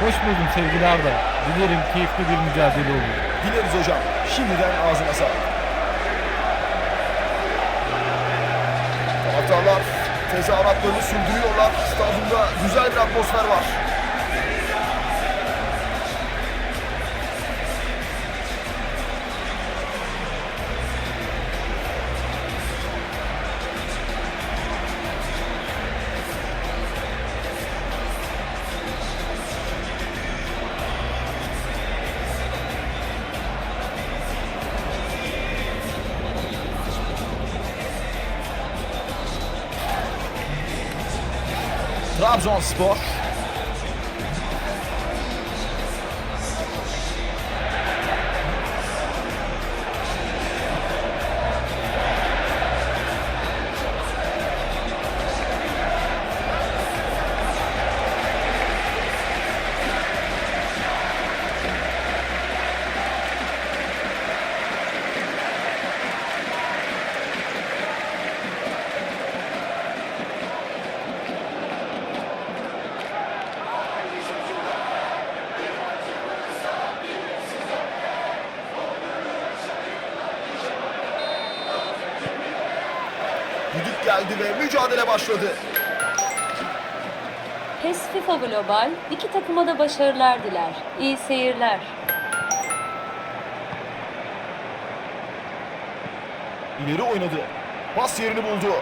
Hoş buldum sevgili Arda. Dilerim keyifli bir mücadele olur. Dileriz hocam. Şimdiden ağzına sağlık. Taraftarlar tezahüratlarını sürdürüyorlar. Stadyumda güzel bir atmosfer var. Trabzonspor geldi ve mücadele başladı. PES FIFA Global iki takıma da başarılar diler. İyi seyirler. İleri oynadı. Pas yerini buldu.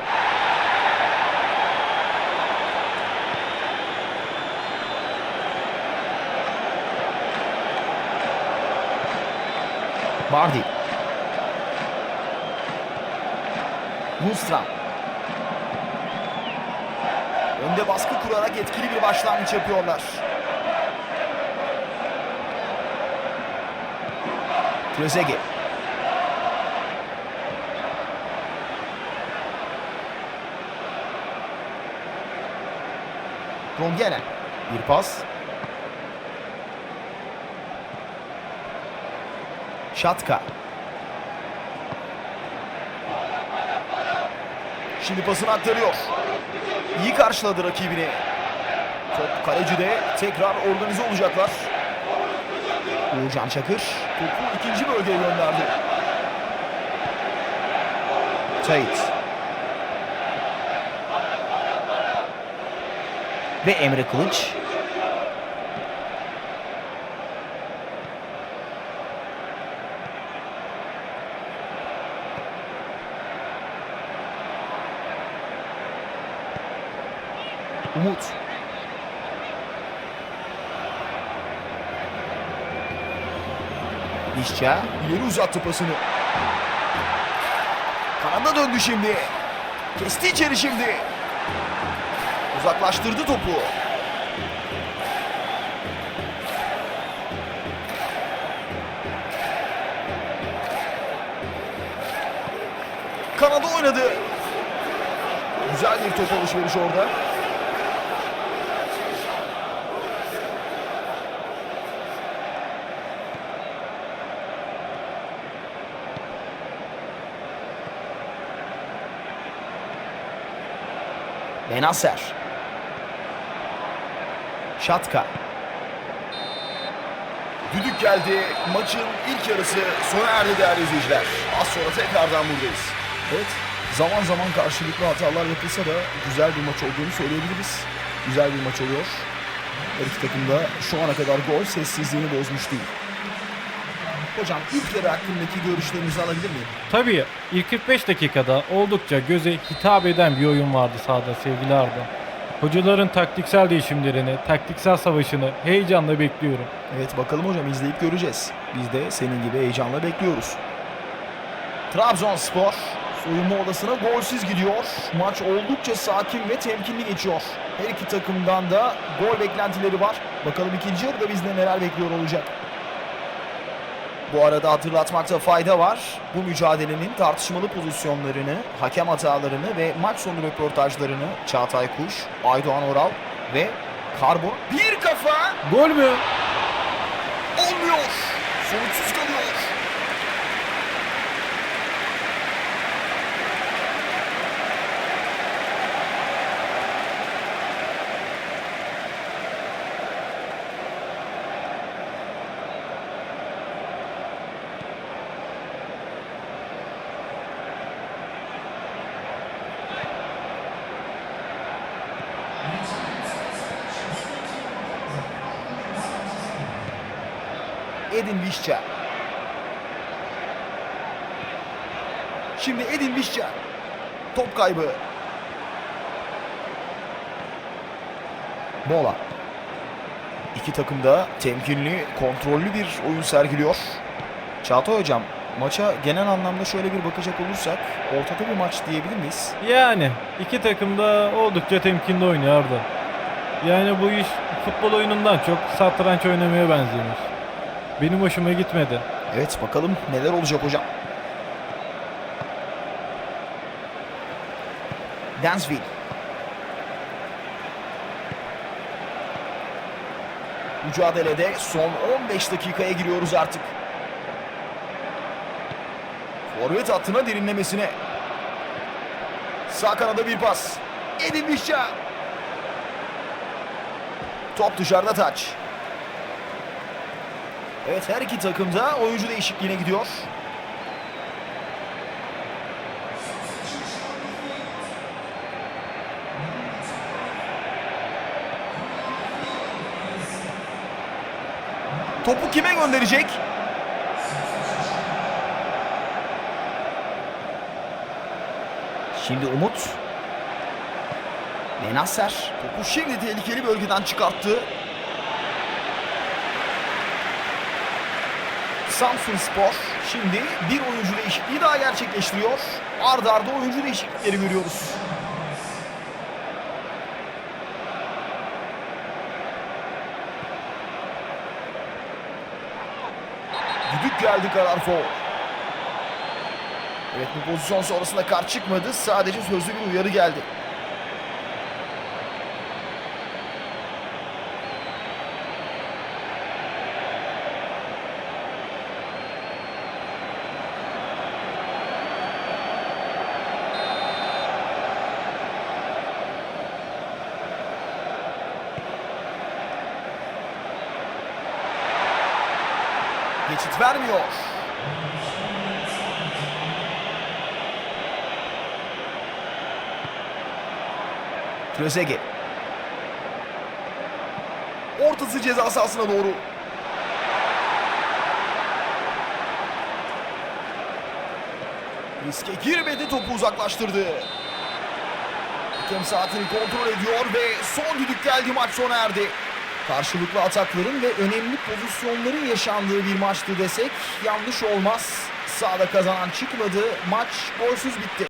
Bardi. Lundstram. Önde baskı kurarak etkili bir başlangıç yapıyorlar. Trezeguet. Rongelen. Bir pas. Şatka. Şimdi pasını aktarıyor. İyi karşıladı rakibini. Top kalecide tekrar organize olacaklar. Uğurcan Çakır topu ikinci bölgeye gönderdi. Tait. Ve Emre Kılıç. Umut. Dişça ileri uzattı pasını. Kanada döndü şimdi. Kesti içeri şimdi. Uzaklaştırdı topu. Kanada oynadı. Güzel bir top alışveriş orada. Benacer. Şatka. Düdük geldi. Maçın ilk yarısı sona erdi değerli izleyiciler. Az sonra tekrardan buradayız. Evet, zaman zaman karşılıklı hatalar yapılsa da güzel bir maç olduğunu söyleyebiliriz. Güzel bir maç oluyor. Her iki takım da şu ana kadar gol sessizliğini bozmuş değil. Hocam ilk yarı hakkındaki görüşlerinizi alabilir miyim? Tabii ilk 45 dakikada oldukça göze hitap eden bir oyun vardı sahada sevgili Arda. Hocaların taktiksel değişimlerini, taktiksel savaşını heyecanla bekliyorum. Evet bakalım hocam izleyip göreceğiz. Biz de senin gibi heyecanla bekliyoruz. Trabzonspor soyunma odasına golsüz gidiyor. Maç oldukça sakin ve temkinli geçiyor. Her iki takımdan da gol beklentileri var. Bakalım ikinci yarıda bizde neler bekliyor olacak. Bu arada hatırlatmakta fayda var. Bu mücadelenin tartışmalı pozisyonlarını, hakem hatalarını ve maç sonu röportajlarını Çağatay Kuş, Aydoğan Oral ve Karbon bir kafa Gol mü? Olmuyor. Sonuçsuz kalıyor. Edin Visca. Şimdi Edin Visca. Top kaybı. Mola. İki takım da temkinli, kontrollü bir oyun sergiliyor. Çağatay Hocam, maça genel anlamda şöyle bir bakacak olursak ortada bir maç diyebilir miyiz? Yani iki takım da oldukça temkinli oynuyor Arda. Yani bu iş futbol oyunundan çok satranç oynamaya benziyormuş. Benim hoşuma gitmedi. Evet bakalım neler olacak hocam. Dansville. Mücadelede son 15 dakikaya giriyoruz artık. Forvet hattına derinlemesine. Sağ kanada bir pas. Edin. Top dışarıda taç. Evet her iki takım da oyuncu değişikliğine gidiyor. Topu kime gönderecek? Şimdi Umut. Benasser topu şimdi tehlikeli bölgeden çıkarttı. Samsun Spor şimdi bir oyuncu değişikliği daha gerçekleştiriyor. Arda arda oyuncu değişiklikleri görüyoruz. Düdük geldi karar foul. Evet bu pozisyon sonrasında kart çıkmadı. Sadece sözlü bir uyarı geldi. Geçit vermiyor. Trezeguet. Ortası ceza sahasına doğru. Riske girmedi topu uzaklaştırdı. Hakem saatini kontrol ediyor ve son düdük geldi maç sona erdi. Karşılıklı atakların ve önemli pozisyonların yaşandığı bir maçtı desek yanlış olmaz. Sağda kazanan çıkmadı. Maç golsüz bitti.